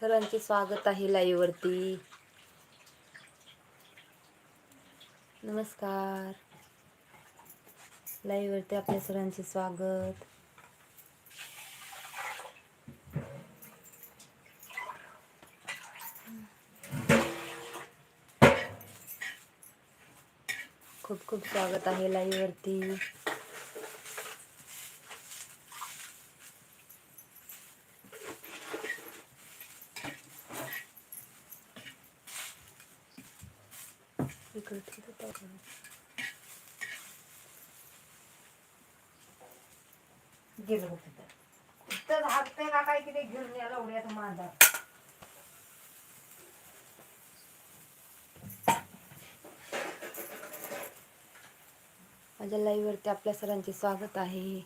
सर्वांचे स्वागत आहे लाईव्हवरती. नमस्कार. लाईववरती आपल्या सर्वांचे स्वागत. खूप खूप स्वागत आहे लाईव्ह वरती इकडे ठेवतो आपण. गेलं बघ तिथं तिथं हाकते का काय किती घेऊन यायला उड्यात माझा. माझ्या लाईव्ह वरती आपल्या सरांचे स्वागत आहे.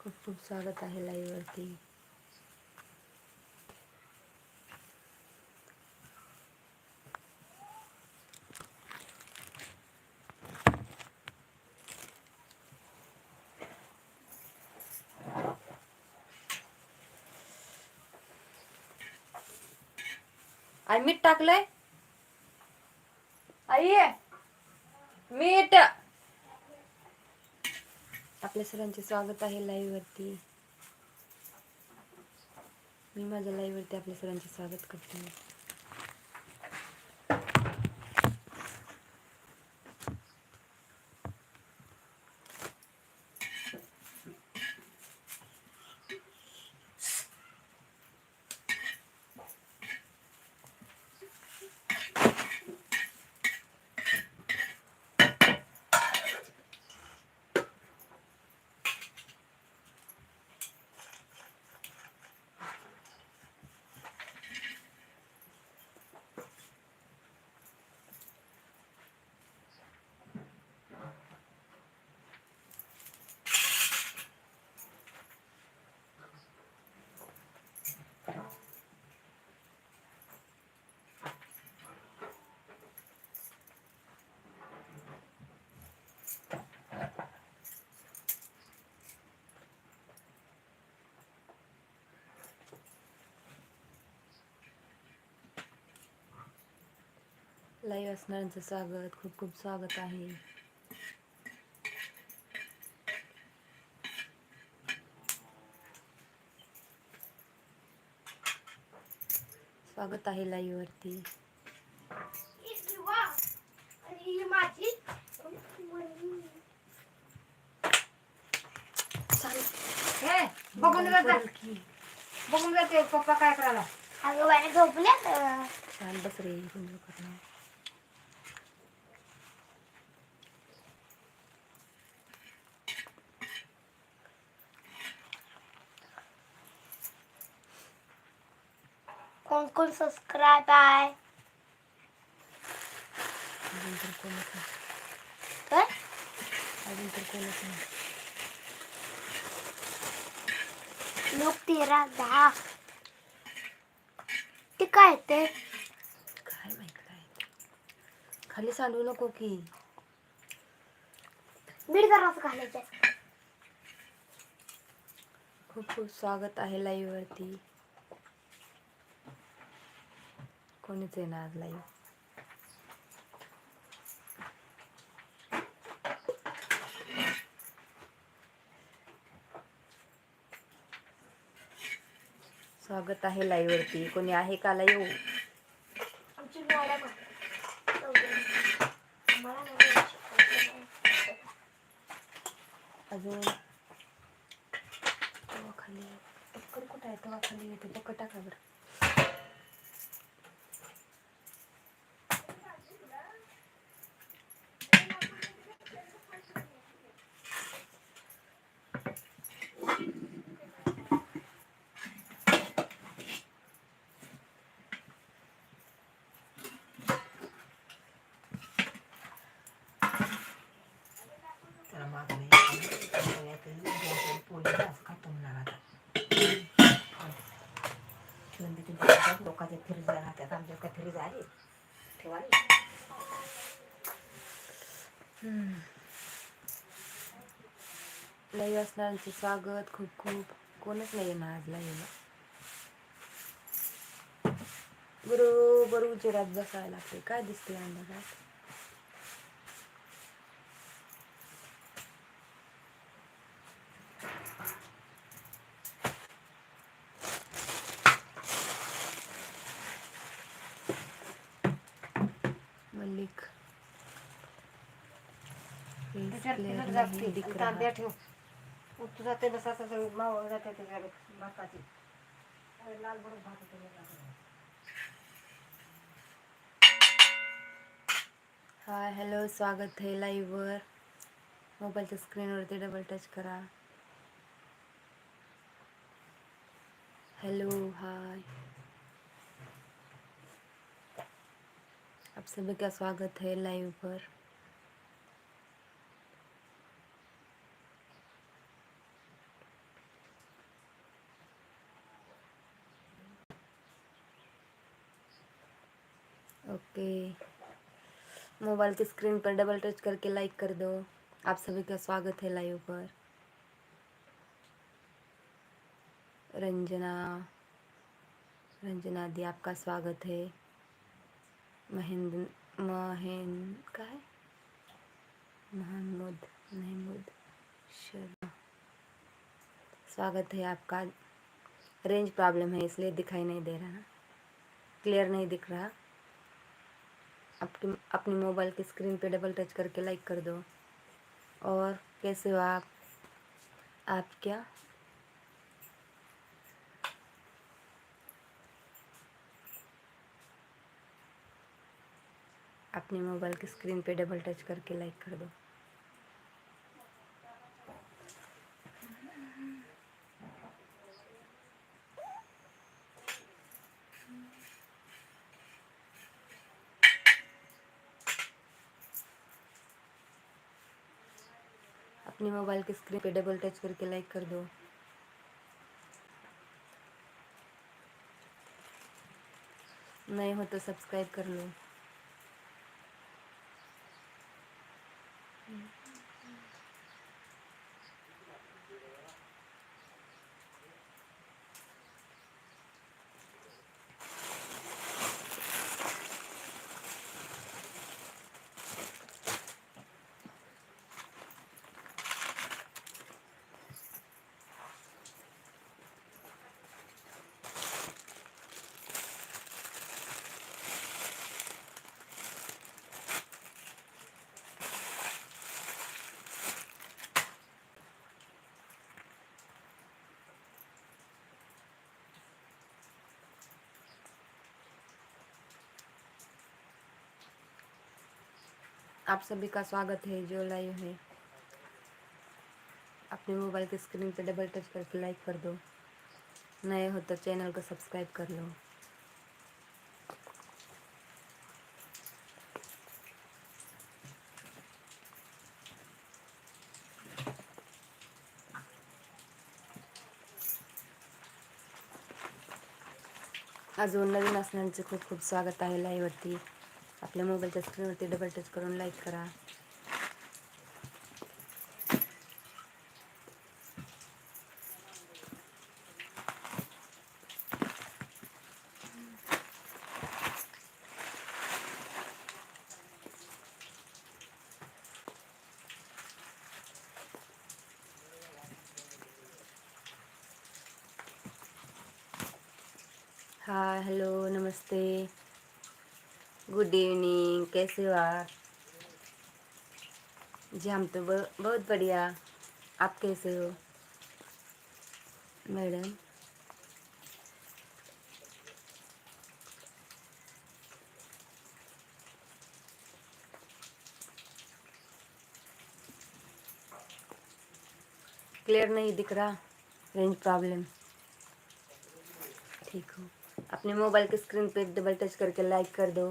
खूप खूप स्वागत आहे लाईव्ह मीठ टाकलंय? आई मीठ. आपल्या सरांचे स्वागत आहे लाईव्ह वरती. मी माझ्या लाईव्ह वरती आपल्या सरांचे स्वागत करते. लाईव्ह असणाऱ्यांचं स्वागत खूप खूप स्वागत आहे. स्वागत आहे लाईव्ह वरती हे बघून जात. बघून जाते पप्पा काय करायला. अगं छान बस रे कोण कोण सबस्क्राईब आहे लोक तेरा दहा ते काय ते काय माहीत काय खाली सांडू नको की. जरासं घालायचं खूप खूप स्वागत आहे लाईव्ह वरती. कोणीच आहे ना आज लाईव्ह स्वागत आहे लाईव्ह वरती कोणी आहे का नाही शिकवायचं. अजून? खाली कुठं आहे? तवा खाली येते बघ टाका बरं त्याला मागं नाही पोळी जास्त खातो म्हणा आता नंदीची बायको लोकांच्या फ्रीज राहतात आमच्या काय फ्रीज आहे ठेवायला. हम्म. लाईव्ह स्वागत खूप खूप. कोणच नाही येणार आज लाईव्हला बरोबर उजेडात बसायला लागते काय दिसते अंधारात? रहा. तांब्या ठेव. उतू जाते बसाचं सगळं मावळ जाते त्याच्याकडे भाताची. अरे लाल बरोबर भात होते बघा. हाय हॅलो स्वागत आहे लाईव्हवर. मोबाईलच्या स्क्रीनवरती डबल टच करा. Hello hi. आप सभी का स्वागत है लाइव पर। ओके। मोबाइल की स्क्रीन पर डबल टच करके लाइक कर दो। आप सभी का स्वागत है लाइव पर। रंजना। रंजना दी आपका स्वागत है। महेंद्र महेन का है? महमूद महमूद शर्मा। स्वागत है आपका। रेंज प्रॉब्लम है, इसलिए दिखाई नहीं दे रहा। क्लियर नहीं दिख रहा। अपनी अपनी मोबाइल की स्क्रीन पे डबल टच करके लाइक कर दो। और कैसे हो आप? आप क्या अपनी मोबाइल की स्क्रीन पे डबल टच करके लाइक कर दो। अपनी मोबाइल की स्क्रीन पे डबल टच करके लाइक कर दो। नहीं हो तो सब्सक्राइब कर लो। आप सभी का स्वागत है जो लाइव है। अपने मोबाइल की स्क्रीन पे डबल टच करके लाइक कर दो। नए हो तो चैनल को सब्सक्राइब कर लो। अजून नवीन असणाऱ्यांचे खूप खूप स्वागत आहे लाईव्हवरती आपल्या मोबाईलच्या स्क्रीनवरती डबल टच करून लाईक करा. हाय हॅलो नमस्ते. गुड इवनिंग कैसे हो आप? जी, हम तो बहुत बढ़िया। आप कैसे हो? मैडम? क्लियर नहीं दिख रहा? रेंज प्रॉब्लम ठीक हो। अपने मोबाइल की स्क्रीन पे डबल टच करके लाइक कर दो।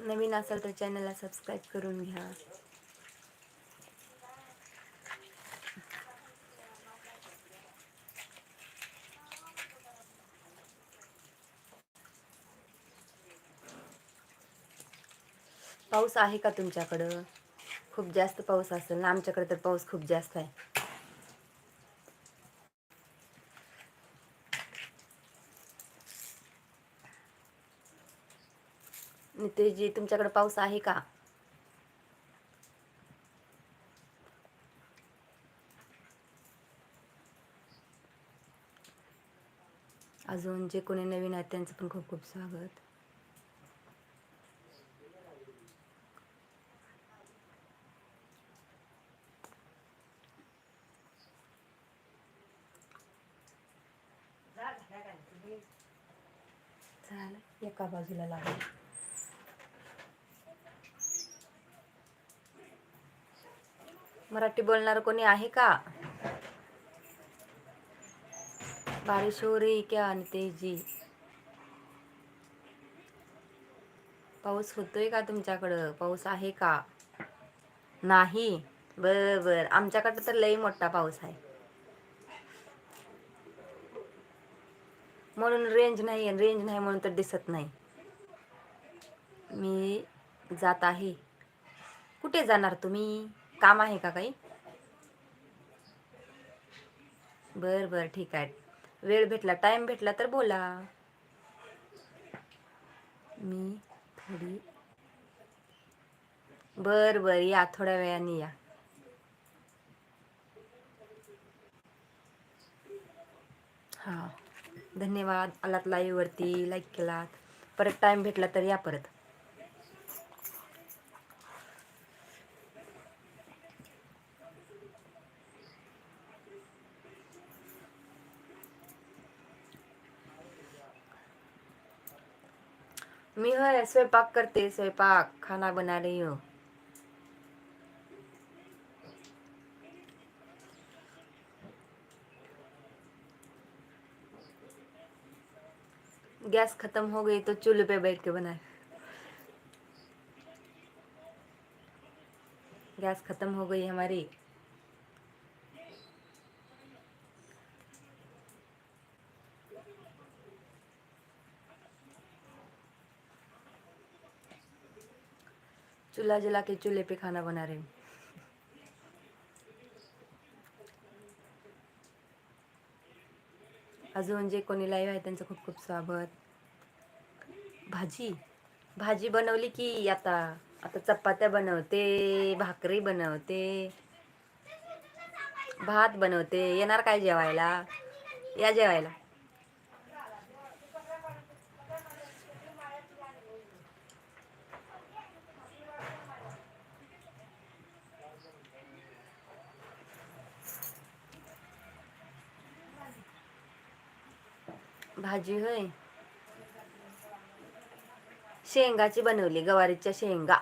नवीन असाल तर चॅनलला सबस्क्राईब करून घ्या. पाऊस आहे का तुमच्याकडं? खूप जास्त पाऊस असेल ना आमच्याकडे तर पाऊस खूप जास्त आहे. नितेशजी तुमच्याकडे पाऊस आहे का? अजून जे कोणी नवीन आहेत त्यांचं पण खूप खूप स्वागत झालं एका बाजूला लागलं मराठी बोलणार कोणी आहे का? बारिश हो रही क्या नितेश जी पाऊस होतोय का तुमच्याकडं? पाऊस आहे का? नाही. बर बर. आमच्याकडं तर लई मोठा पाऊस आहे. म्हणून रेंज नाही आहे रेंज नाही म्हणून तर दिसत नाही. मी जात आहे. कुठे जाणार तुम्ही? काम आहे का काही? बर बर ठीक आहे. वेळ भेटला टाइम भेटला तर बोला. मी थोडी बर बर या थोड्या वेळाने या. हां. धन्यवाद. आलात लाईव्हवरती लाईक केलात. परत टाईम भेटला तर या परत. मी होय स्वयंपाक करते स्वयंपाक. खाना बना रही हूँ. गैस खत्म हो गई तो चूल्हे पे बैठ के बनाए। गैस खत्म हो गई हमारी। चूल्हा जला के चूल्हे पे खाना बना रही हूँ। अजून जे कोणी लाईव्ह आहे त्यांचं खूप खूप स्वागत. भाजी. भाजी बनवली की आता आता चपात्या बनवते भाकरी बनवते भात बनवते. येणार काय जेवायला? या जेवायला. भाजी होय. शेंगाची बनवली गवारीच्या शेंगा.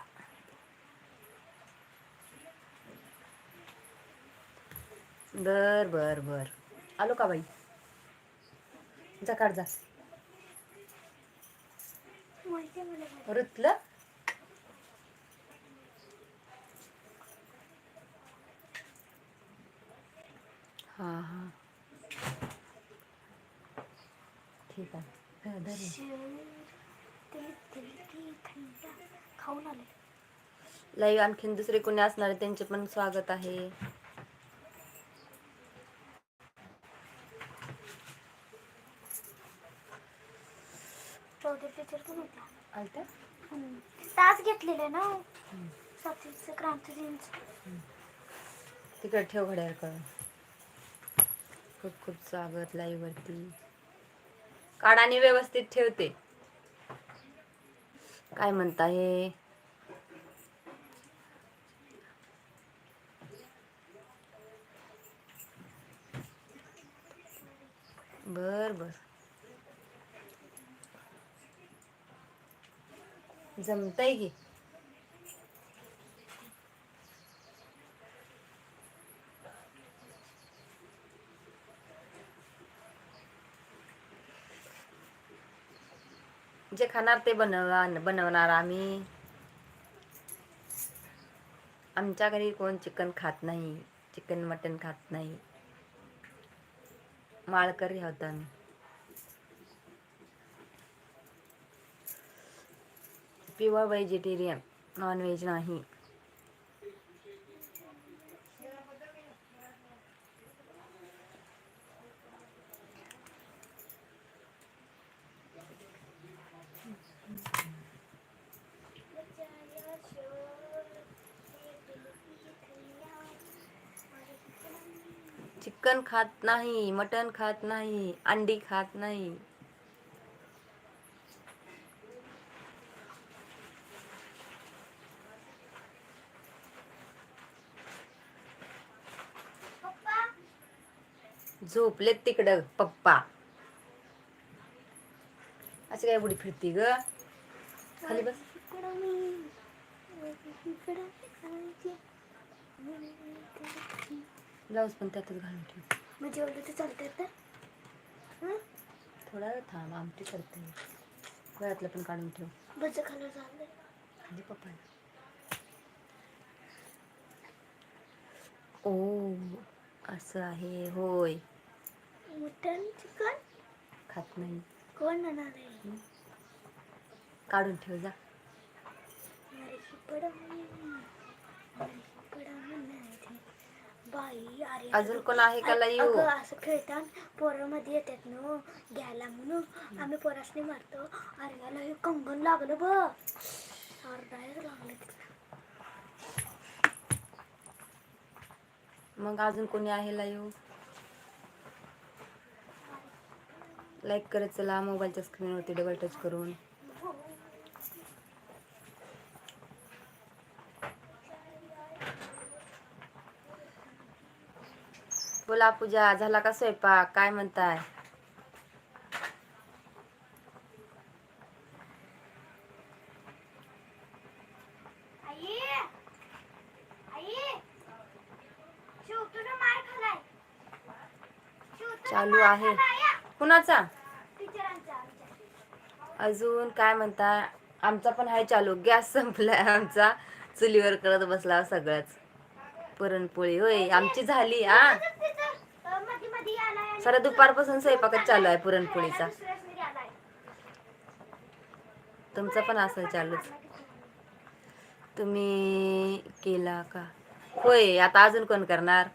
बर बर बर. आलो का बाई? जा काढ जा. रुतलं? हा हा. ठीक आहे. धर खाऊन आले लाईव्ह आणखीन दुसरे कोणी असणार आहे, त्यांचे पण स्वागत आहे. चौधरी टीचर पण होता. आलत्या तास घेतलेले ना. दिनचं तिकडे ठेव घड्याळ करून खूप खूप स्वागत लाईव्ह वरती. काढाने व्यवस्थित ठेवते. काय म्हणता हे? बर बर. जमतंय की? जे खाणार ते बनवा बनवणार आम्ही. आमच्या घरी कोण चिकन खात नाही चिकन मटन खात नाही. माळकरी आहोत आम्ही. प्युअर व्हेजिटेरियन नॉन व्हेज नाही. खात नाही मटन खात नाही अंडी खात नाही. झोपलेत तिकडं पप्पा. अशी काय बुडी फिरती ग? खाली बस. ब्लाऊज पण त्यातच घालून ठेव. मग ते चालतं तर हं? थोडा वेळ थांब आमटी करते गळ्यातलं पण काढून ठेव. बस खालं झालं खाली पप्पा ओ असं आहे होय. Mutton chicken? खात नाही. कोण आणणार आहे? काढून ठेव जा अरे शिपडा अरे शिपडा म्हणायचे. बाई अजून कोण आहे का? लयू अगं असं खेळताना पोरं मध्ये येतात ना हो, घ्यायला म्हणून. आम्ही पोरासनी मारतो. अरे हे कंगन लागलं बघ अर्धायच लागलं. मग अजून कोणी आहे लाईव्ह लाईक करत चला मोबाईलच्या स्क्रीनवरती डबल टच करून. बोला पूजा झाला का स्वयंपाक? काय म्हणताय? चालू आहे. कुणाचा. अजून काय म्हणताय? आमचा पण आहे चालू. गॅस संपलाय आमचा. चुलीवर करत बसला सगळंच. पुरणपोळी होय. आमची झाली आ सारा दुपारपासून स्वयंपाकच चालू आहे पुरणपोळीचा. तुमचा पण असेल चालूच. तुम्ही केला का? होय आता अजून कोण करणार?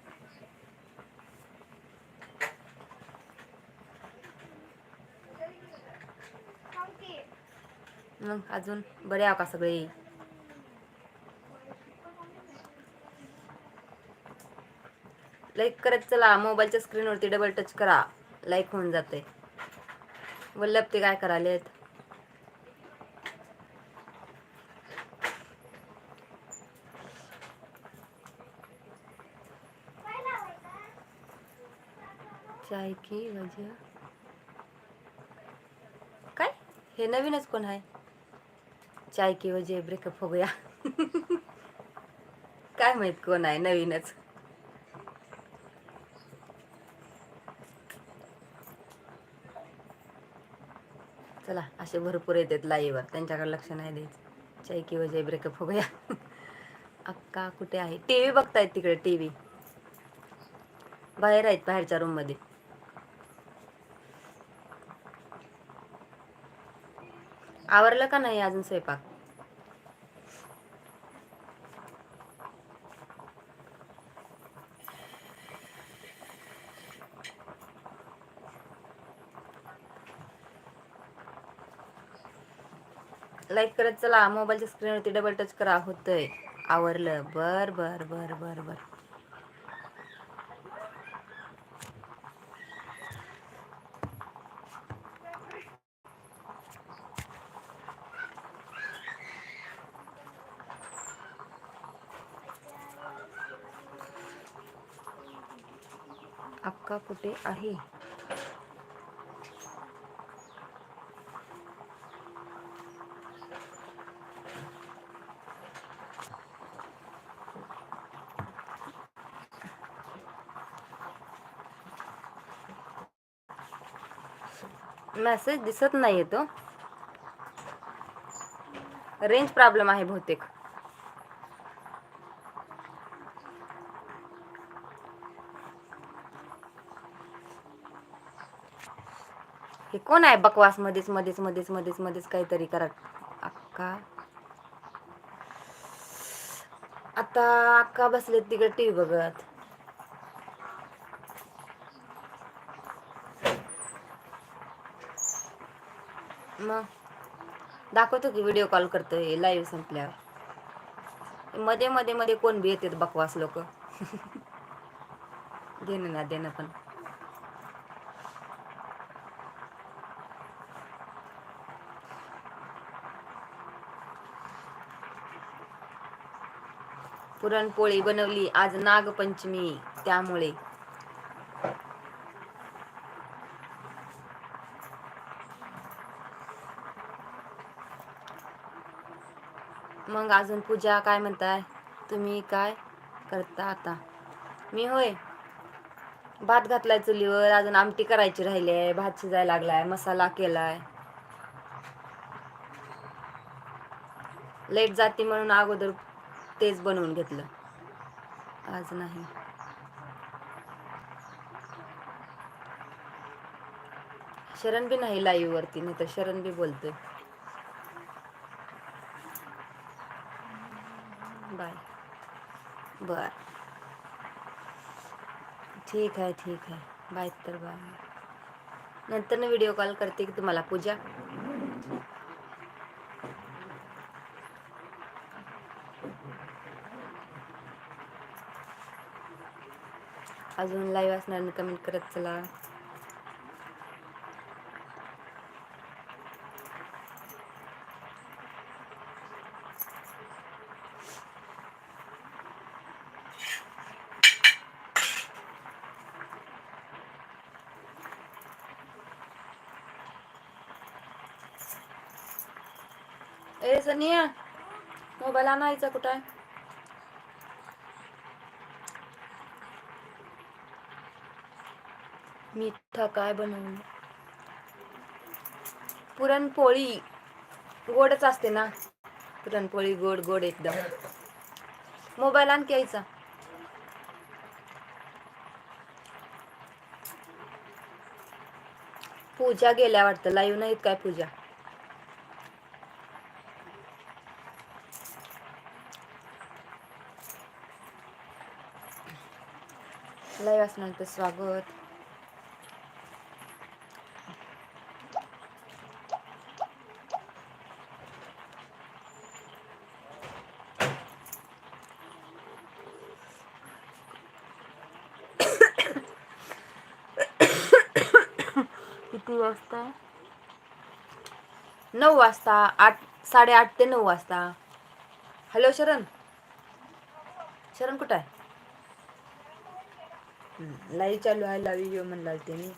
मग अजून बरे आहो का सगळे? लाईक करत चला. मोबाईलच्या स्क्रीनवरती डबल टच करा. लाईक होऊन जाते वल्लभ ते काय करालेत आहेत चाय की वजह? काय? हे नवीनच कोण आहे? चाय की वजह ब्रेकअप हो गया. काय माहीत कोण आहे? नवीनच. चला असे भरपूर येतात लाईवर त्यांच्याकडे लक्ष नाही द्यायचं. चाय किंवा जय ब्रेकअप हो गया अक्का कुठे आहे? टी व्ही बघतायत तिकडे टी व्ही बाहेर आहेत बाहेरच्या रूममध्ये. आवरलं का नाही अजून स्वयंपाक? लाईक करत चला. मोबाईलच्या स्क्रीनवरती डबल टच करा. होतंय. आवरलं. बर बर बर बर बर. अक्का कुठे आहे? मॅसेज दिसत नाही येतो रेंज प्रॉब्लेम आहे बहुतेक. हे कोण आहे बकवास? मध्येच मध्येच मध्येच मध्येच मध्येच काहीतरी करा. अक्का. आता अक्का बसलेत तिकडे टीव्ही बघत. मग दाखवतो की व्हिडिओ कॉल करतोय लाईव्ह संपल्यावर. मध्ये मध्ये मध्ये कोण बी येतात बकवास लोक. देणं ना देणं पण. पुरणपोळी बनवली आज नागपंचमी त्यामुळे. मग अजून पूजा काय म्हणताय? तुम्ही काय करता आता? मी होय. भात घातलाय चुलीवर अजून आमटी करायची राहिली आहे भात शिजायला लागलाय मसाला केलाय. लेट जाती म्हणून अगोदर तेच बनवून घेतलं. आज नाही. शरण बी नाही लाईव्ह वरती नाही तर शरण बी बोलतोय. बाय. बर. ठीक आहे ठीक आहे. बाय तर बाय. नंतर ना व्हिडिओ कॉल करते की तुम्हाला पूजा. अजून लाईव्ह असणार कमेंट करत चला. ए सनिया मोबाईल आणायचा कुठं आहे? मिठा काय बनवून पुरणपोळी गोडच असते ना. पुरणपोळी गोड गोड एकदम. मोबाईल आणखी यायचा पूजा गेल्या वाटतं. लाईव्ह नाहीत काय पूजा? लाईव्ह स्वागत. किती वाजता? नऊ वाजता आठ साडेआठ ते नऊ वाजता. हॅलो शरण. शरण कुठं आहे? लाईव्ह चालू आहे लाईव्ह येऊ म्हणला ते मी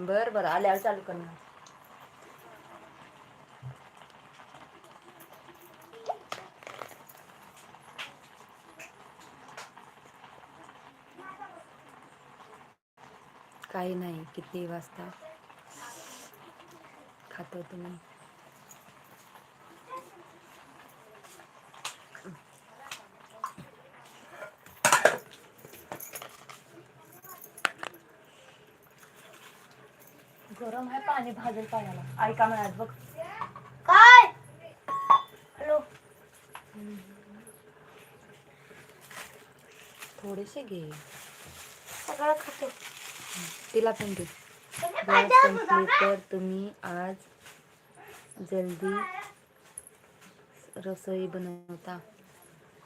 बर बर आल्यावर चालू करणार. काही नाही किती वाजता? खातो तुम्ही. गरम आहे पाणी भाजेल पाण्याला. ऐका म्हणत बघ. काय? हॅलो. थोडेसे घे. सगळं खातो. तिला पण दे. तुम्ही गॅस संपली तर तुम्ही आज जल्दी रसोई बनवता.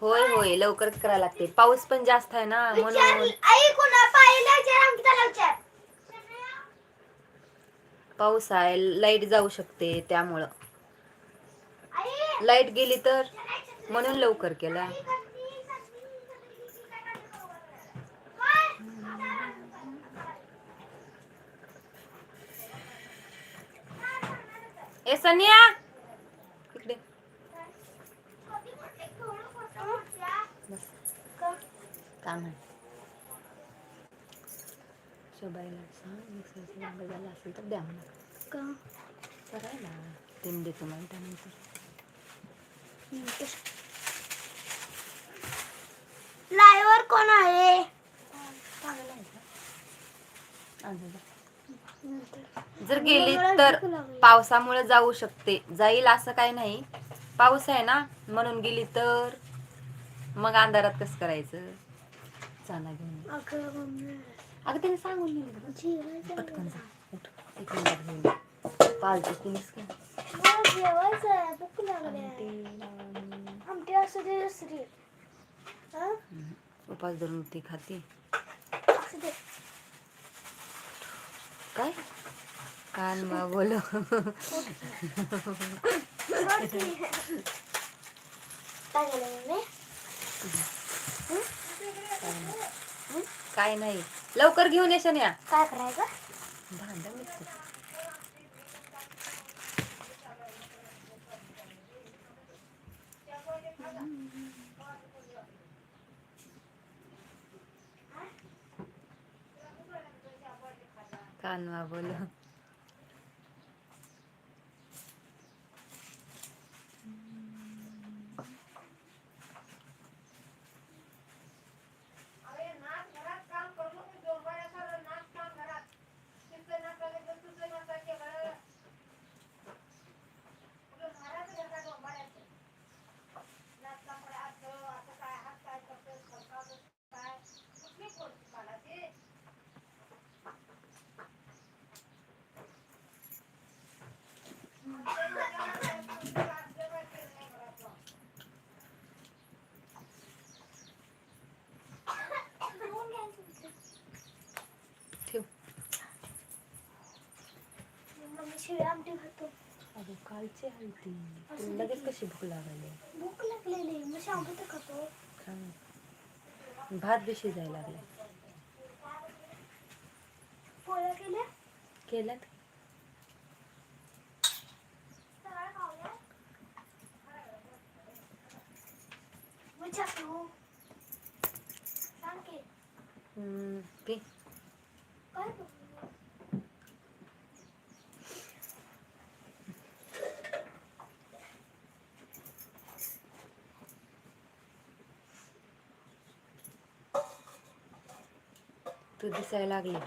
होय होय लवकरच करायला लागते. पाऊस पण जास्त आहे ना म्हणून आई कोणा पाहिलं विचार आमच्या विचार पाऊस आहे लाइट जाऊ शकते त्यामुळं. लाइट गेली तर म्हणून लवकर केला. ए सनिया! कोण आहे जर गेली तर पावसामुळे जाऊ शकते जाईल असं काही नाही पाऊस आहे ना म्हणून गेली तर मग अंधारात कसं करायचं चांगला घेऊन अगं मम्मी अगं त्याने सांगून गेलं जेवायचं पटकन जा. उठ. एक मिनिटात घेऊन ये. पालती कुणीच काय? मला जेवायचं आहे. भूक लागली आमटी, आहे. लावणी. आमटी असू दे दुसरी हा? हम्म. उपास धरून ती खाते. असू दे. काय? कान मा बोल. काय झालं मम्मी काय नाही. लवकर घेऊन येशन या काय करायचं? भांड मिक्सर कानवा बोल ठेव मम्मी शिळी आमटी खातो अगं कालची तुला लगेच कशी भूक लागली? भूक लागलेली. मग तर खातो. खा. भात बी शिजायला लागला. पोळ्या केल्या? केल्यात? सगळ्या चाकू. सांग की. हम्म, पी दिसायला लागली.